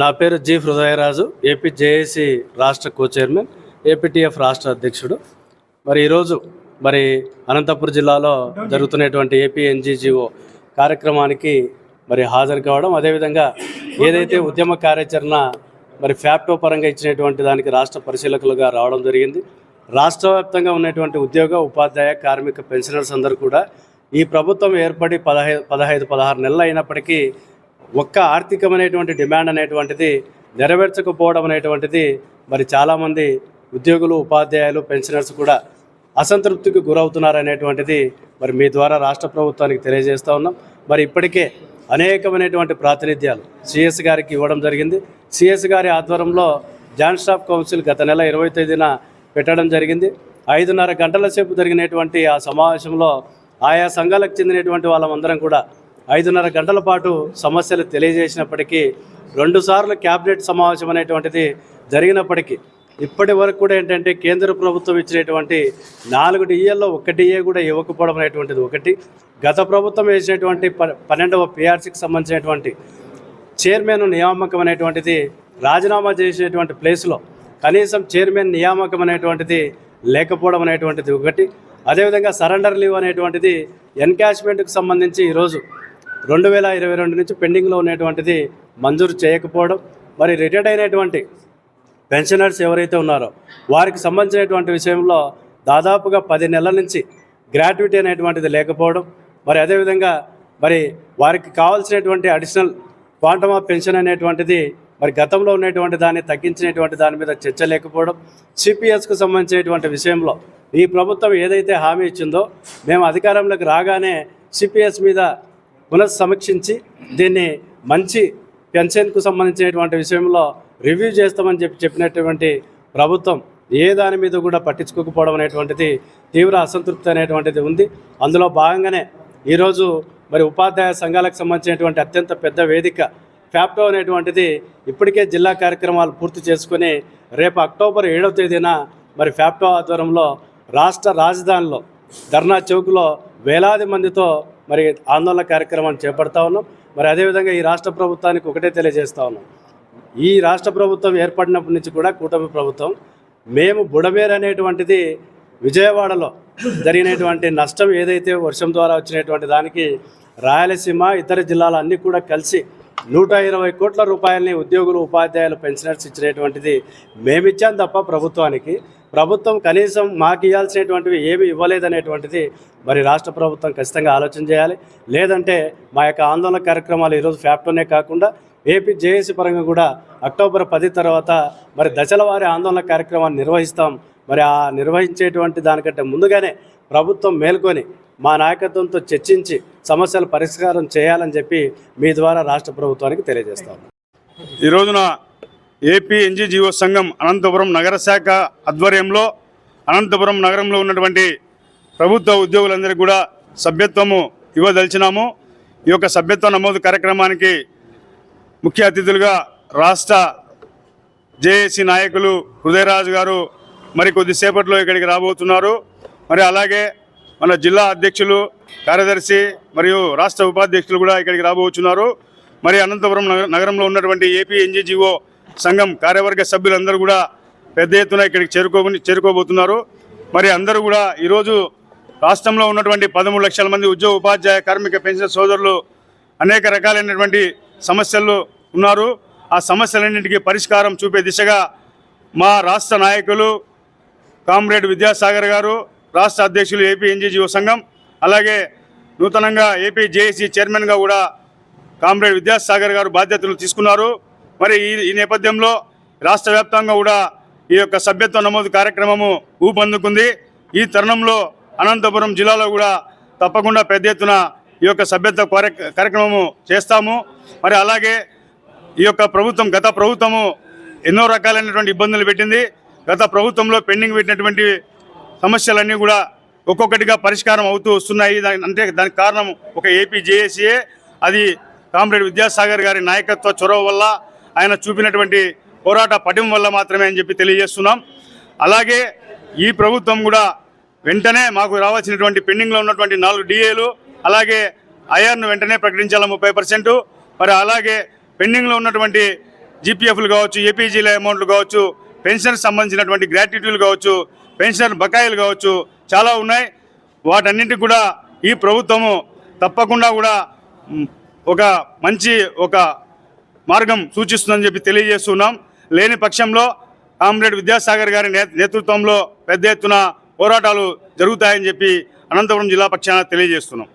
నా పేరు G Hrudayaraju AP JAC రాష్ట్ర కో చైర్మన్ ఏపీటీఎఫ్ రాష్ట్ర అధ్యక్షుడు. మరి ఈరోజు మరి అనంతపురం జిల్లాలో జరుగుతున్నటువంటి ఏపీ ఎన్జీజీఓ కార్యక్రమానికి మరి హాజరు కావడం అదేవిధంగా ఏదైతే ఉద్యమ కార్యాచరణ మరి ఫ్యాప్టో పరంగా ఇచ్చినటువంటి దానికి రాష్ట్ర పరిశీలకులుగా రావడం జరిగింది. రాష్ట్ర వ్యాప్తంగా ఉన్నటువంటి ఉద్యోగ ఉపాధ్యాయ కార్మిక పెన్షనర్స్ అందరూ కూడా ఈ ప్రభుత్వం ఏర్పడి పదహైదు పదహైదు పదహారు నెలలు అయినప్పటికీ ఒక్క ఆర్థికమైనటువంటి డిమాండ్ అనేటువంటిది నెరవేర్చకపోవడం అనేటువంటిది మరి చాలామంది ఉద్యోగులు ఉపాధ్యాయులు పెన్షనర్స్ కూడా అసంతృప్తికి గురవుతున్నారనేటువంటిది మరి మీ ద్వారా రాష్ట్ర ప్రభుత్వానికి తెలియజేస్తూ ఉన్నాం. మరి ఇప్పటికే అనేకమైనటువంటి ప్రాతినిధ్యాలు సిఎస్ గారికి ఇవ్వడం జరిగింది. సిఎస్ గారి ఆధ్వర్యంలో జాయింట్ స్టాఫ్ కౌన్సిల్ గత నెల ఇరవై తేదీన పెట్టడం జరిగింది. ఐదున్నర గంటల సేపు జరిగినటువంటి ఆ సమావేశంలో ఆయా సంఘాలకు చెందినటువంటి వాళ్ళమందరం కూడా ఐదున్నర గంటల పాటు సమస్యలు తెలియజేసినప్పటికీ రెండుసార్లు క్యాబినెట్ సమావేశం అనేటువంటిది జరిగినప్పటికీ ఇప్పటి వరకు కూడా ఏంటంటే కేంద్ర ప్రభుత్వం ఇచ్చినటువంటి నాలుగు డిఏల్లో ఒక డిఏ కూడా ఇవ్వకపోవడం అనేటువంటిది ఒకటి. గత ప్రభుత్వం వేసినటువంటి ప- పన్నెండవ పిఆర్సీకి సంబంధించినటువంటి చైర్మన్ నియామకం అనేటువంటిది రాజీనామా చేసినటువంటి ప్లేస్లో కనీసం చైర్మన్ నియామకం అనేటువంటిది లేకపోవడం అనేటువంటిది ఒకటి. అదేవిధంగా సరెండర్ లీవ్ అనేటువంటిది ఎన్కాష్మెంట్కి సంబంధించి ఈరోజు రెండు వేల ఇరవై రెండు నుంచి పెండింగ్లో ఉన్నటువంటిది మంజూరు చేయకపోవడం మరి రిటైర్డ్ అయినటువంటి పెన్షనర్స్ ఎవరైతే ఉన్నారో వారికి సంబంధించినటువంటి విషయంలో దాదాపుగా పది నెలల నుంచి గ్రాట్యుటీ అనేటువంటిది లేకపోవడం మరి అదేవిధంగా మరి వారికి కావాల్సినటువంటి అడిషనల్ క్వాంటమ్ ఆఫ్ పెన్షన్ అనేటువంటిది మరి గతంలో ఉన్నటువంటి దాన్ని తగ్గించినటువంటి దాని మీద చర్చ లేకపోవడం సిపిఎస్కు సంబంధించినటువంటి విషయంలో ఈ ప్రభుత్వం ఏదైతే హామీ ఇచ్చిందో మేము అధికారంలోకి రాగానే సిపిఎస్ మీద పునఃసమీక్షించి దీన్ని మంచి పెన్షన్కు సంబంధించినటువంటి విషయంలో రివ్యూ చేస్తామని చెప్పి చెప్పినటువంటి ప్రభుత్వం ఏ దాని మీద కూడా పట్టించుకోకపోవడం అనేటువంటిది తీవ్ర అసంతృప్తి అనేటువంటిది ఉంది. అందులో భాగంగానే ఈరోజు మరి ఉపాధ్యాయ సంఘాలకు సంబంధించినటువంటి అత్యంత పెద్ద వేదిక ఫ్యాప్టో అనేటువంటిది ఇప్పటికే జిల్లా కార్యక్రమాలు పూర్తి చేసుకుని రేపు అక్టోబర్ ఏడవ తేదీన మరి ఫ్యాప్టో ఆధ్వర్యంలో రాష్ట్ర రాజధానిలో ధర్నా చౌక్లో వేలాది మందితో మరి ఆందోళన కార్యక్రమాన్ని చేపడతా ఉన్నాం. మరి అదేవిధంగా ఈ రాష్ట్ర ప్రభుత్వానికి ఒకటే తెలియజేస్తా ఉన్నాం. ఈ రాష్ట్ర ప్రభుత్వం ఏర్పడినప్పటి నుంచి కూడా కూటమి ప్రభుత్వం మేము బుడమేరు అనేటువంటిది విజయవాడలో జరిగినటువంటి నష్టం ఏదైతే వర్షం ద్వారా వచ్చినటువంటి దానికి రాయలసీమ ఇతర జిల్లాలు అన్నీ కూడా కలిసి నూట ఇరవై కోట్ల రూపాయలని ఉద్యోగులు ఉపాధ్యాయులు పెన్షనర్స్ ఇచ్చినటువంటిది మేమిచ్చాం తప్ప ప్రభుత్వానికి. ప్రభుత్వం కనీసం మాకు ఇవ్వాల్సినటువంటివి ఏమి ఇవ్వలేదనేటువంటిది మరి రాష్ట్ర ప్రభుత్వం ఖచ్చితంగా ఆలోచన చేయాలి. లేదంటే మా యొక్క ఆందోళన కార్యక్రమాలు ఈరోజు ఫ్యాప్టోనే కాకుండా ఏపీ జేఏసీ పరంగా కూడా అక్టోబర్ పది తర్వాత మరి దశల వారి ఆందోళన కార్యక్రమాన్ని నిర్వహిస్తాం. మరి ఆ నిర్వహించేటువంటి దానికంటే ముందుగానే ప్రభుత్వం మేల్కొని మా నాయకత్వంతో చర్చించి సమస్యల పరిష్కారం చేయాలని చెప్పి మీ ద్వారా రాష్ట్ర ప్రభుత్వానికి తెలియజేస్తాం. ఈ రోజున ఏపీ ఎన్జీజీఓ సంఘం అనంతపురం నగర శాఖ ఆధ్వర్యంలో అనంతపురం నగరంలో ఉన్నటువంటి ప్రభుత్వ ఉద్యోగులందరికీ కూడా సభ్యత్వము ఇవ్వదలిచినాము. ఈ యొక్క సభ్యత్వ నమోదు కార్యక్రమానికి ముఖ్య అతిథులుగా రాష్ట్ర జేఏసీ నాయకులు హృదయరాజు గారు మరి కొద్దిసేపట్లో ఇక్కడికి రాబోతున్నారు. మరి అలాగే మన జిల్లా అధ్యక్షులు కార్యదర్శి మరియు రాష్ట్ర ఉపాధ్యక్షులు కూడా ఇక్కడికి రాబోతున్నారు మరి అనంతపురం నగ- నగరంలో ఉన్నటువంటి ఏపీ ఎన్జీజీఓ సంఘం కార్యవర్గ సభ్యులందరూ కూడా పెద్ద ఎత్తున ఇక్కడికి చేరుకో చేరుకోబోతున్నారు. మరి అందరూ కూడా ఈరోజు రాష్ట్రంలో ఉన్నటువంటి పదమూడు లక్షల మంది ఉద్యోగ ఉపాధ్యాయ కార్మిక పెన్షన్ సోదరులు అనేక రకాలైనటువంటి సమస్యలు ఉన్నారు. ఆ సమస్యలన్నింటికీ పరిష్కారం చూపే దిశగా మా రాష్ట్ర నాయకులు కామ్రేడ్ విద్యాసాగర్ గారు రాష్ట్ర అధ్యక్షులు ఏపీ ఎన్జీజీఓ సంఘం అలాగే నూతనంగా ఏపీ జేఏసీ చైర్మన్గా కూడా కామ్రేడ్ విద్యాసాగర్ గారు బాధ్యతలు తీసుకున్నారు. మరి ఈ నేపథ్యంలో రాష్ట్ర వ్యాప్తంగా కూడా ఈ యొక్క సభ్యత్వ నమోదు కార్యక్రమము ఊపందుకుంది. ఈ తరుణంలో అనంతపురం జిల్లాలో కూడా తప్పకుండా పెద్ద ఎత్తున ఈ యొక్క సభ్యత్వ కార్యక్రమము చేస్తాము. మరి అలాగే ఈ యొక్క ప్రభుత్వం గత ప్రభుత్వము ఎన్నో రకాలైనటువంటి ఇబ్బందులు పెట్టింది. గత ప్రభుత్వంలో పెండింగ్ పెట్టినటువంటి సమస్యలన్నీ కూడా ఒక్కొక్కటిగా పరిష్కారం అవుతూ వస్తున్నాయి. దాని అంటే దానికి కారణం ఒక ఏపీ జేఏసీఏ అది కామ్రేడ్ విద్యాసాగర్ గారి నాయకత్వ చొరవ వల్ల ఆయన చూపినటువంటి పోరాట పటిం వల్ల మాత్రమే అని చెప్పి తెలియజేస్తున్నాం. అలాగే ఈ ప్రభుత్వం కూడా వెంటనే మాకు రావాల్సినటువంటి పెండింగ్లో ఉన్నటువంటి నాలుగు డిఏలు అలాగే ఐఆర్ను వెంటనే ప్రకటించాలి ముప్పై పర్సెంట్. మరి అలాగే పెండింగ్లో ఉన్నటువంటి జీపీఎఫ్లు కావచ్చు ఏపీజీల అమౌంట్లు కావచ్చు పెన్షన్ సంబంధించినటువంటి గ్రాట్యుటీలు కావచ్చు పెన్షన్ బకాయిలు కావచ్చు చాలా ఉన్నాయి. వాటన్నింటికి కూడా ఈ ప్రభుత్వము తప్పకుండా కూడా ఒక మంచి ఒక మార్గం సూచిస్తుందని చెప్పి తెలియజేస్తున్నాం. లేని పక్షంలో కామ్రేడ్ విద్యాసాగర్ గారి నే- నేతృత్వంలో పెద్ద ఎత్తున పోరాటాలు జరుగుతాయని చెప్పి అనంతపురం జిల్లా పక్షాన తెలియజేస్తున్నాం.